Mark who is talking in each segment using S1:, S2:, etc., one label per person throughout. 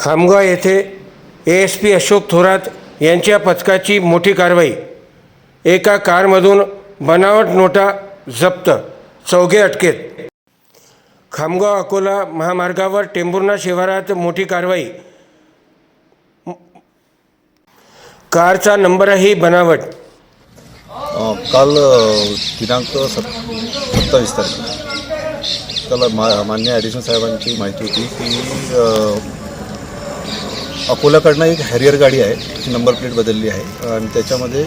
S1: खामगाव येथे A S P Ashok Thorat यांच्या पथकाची मोठी कारवाई. एका कारमधून बनावट नोटा जप्त. चौघे अटकेत. खामगाव अकोला महामार्गावर टेंभुर्णा शिवारात मोठी कारवाई. कारचा नंबरही बनावट.
S2: काल दिनांक सत् सत्तावीस तारीख. त्याला मा मान्य ॲडिशनल साहेबांची माहिती होती की अकोल्याकडनं एक हॅरियर गाडी आहे ती नंबर प्लेट बदलली आहे. आणि त्याच्यामध्ये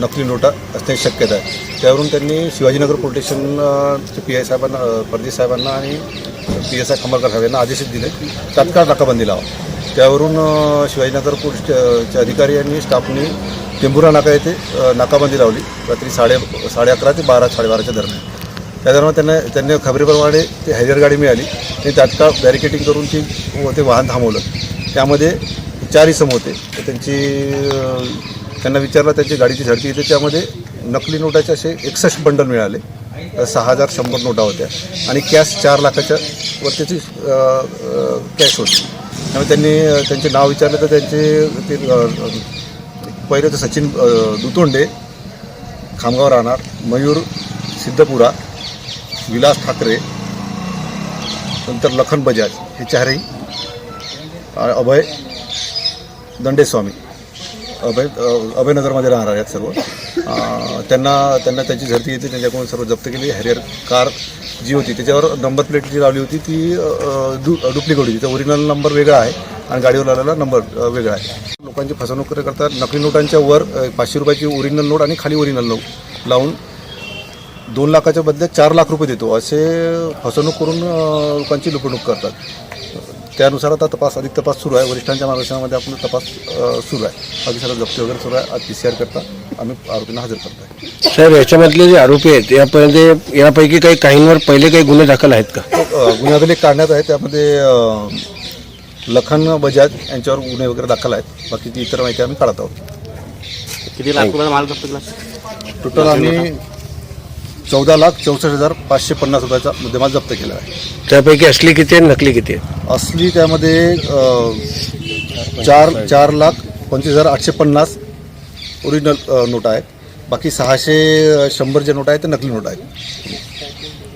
S2: नकली नोटा असण्याची शक्यता आहे. त्यावरून त्यांनी शिवाजीनगर पोलीस स्टेशनचे पी आय साहेबांना परदेश साहेबांना आणि पी एस आय खंबाळकर साहेब यांना आदेश दिले. तात्काळ नाकाबंदी लावा. त्यावरून शिवाजीनगर पोलीस अधिकारी यांनी स्टाफनी टेंभुरा नाका येथे नाकाबंदी लावली. रात्री साडे साडे अकरा ते बारा साडेबाराच्या दरम्यान. त्या दरम्यान त्यांना त्यांनी खबरीप्रमाणे ते हॅरियर गाडी मिळाली. आणि तात्काळ बॅरिकेटिंग करून ती व ते वाहन थांबवलं. त्यामध्ये चारही सम होते. तर त्यांची त्यांना विचारलं त्यांची गाडीची झडती येते त्यामध्ये नकली नोटाचे असे एकसष्ट बंडल मिळाले. सहा हजार शंभर नोटा होत्या. आणि कॅश चार लाखाच्या वरतीची कॅश होती. त्यामुळे त्यांनी त्यांचे नाव विचारलं तर त्यांचे ते पहिले तर सचिन दुतोंडे खामगाव राहणार मयूर सिद्धपुरा विलास ठाकरे नंतर लखन बजाज हे चारही अभय दंडेस्वामी. अभय अभयनगरमध्ये राहणार आहेत सर्व. त्यांना त्यांना त्याची झडती येते त्यांच्याकडून सर्व जप्त केली. हॅरियर कार जी होती त्याच्यावर नंबर प्लेट जी लावली होती ती डु डुप्लिकेट होती. तर ओरिजिनल नंबर वेगळा आहे आणि गाडीवर लावलेला नंबर वेगळा आहे. लोकांची फसवणूक करतात नकली नोटांच्या वर पाचशे रुपयाची ओरिजिनल नोट आणि खाली ओरिजिनल नोट लावून दोन लाखाच्या बदल्यात चार लाख रुपये देतो. असे फसवणूक करून लोकांची लुपणूक करतात. त्यानुसार आता तपास अधिक तपास सुरू आहे. वरिष्ठांच्या मार्गदर्शनामध्ये आपण तपास सुरू आहे. बाकी सर्व जप्ती वगैरे सुरू आहे. आज पी सी आर करता आम्ही आरोपींना हजर करतो आहे
S1: साहेब याच्यामधले जे आरोपी आहेत यापर्यंत यापैकी काही काहींवर पहिले काही गुन्हे दाखल आहेत का?
S2: गुन्हे अभिलेख काढण्यात आहे. त्यामध्ये लखन बजाज यांच्यावर गुन्हे वगैरे दाखल आहेत. बाकी ती इतर माहिती आम्ही काढत आहोत.
S3: किती लाख रुपयाचा माल जप्त केला?
S2: टोटल आम्ही चौदा लाख चौसष्ट हजार पाचशे पन्नास रुपयाचा मुद्देमाल जप्त केला आहे.
S1: त्यापैकी असली किती आहे नकली किती आहे
S2: असली त्यामध्ये अ, चार चार लाख पंचवीस हजार आठशे पन्नास ओरिजिनल नोटा आहेत. बाकी सहाशे शंभर जे नोटा आहेत ते नकली नोटा आहेत.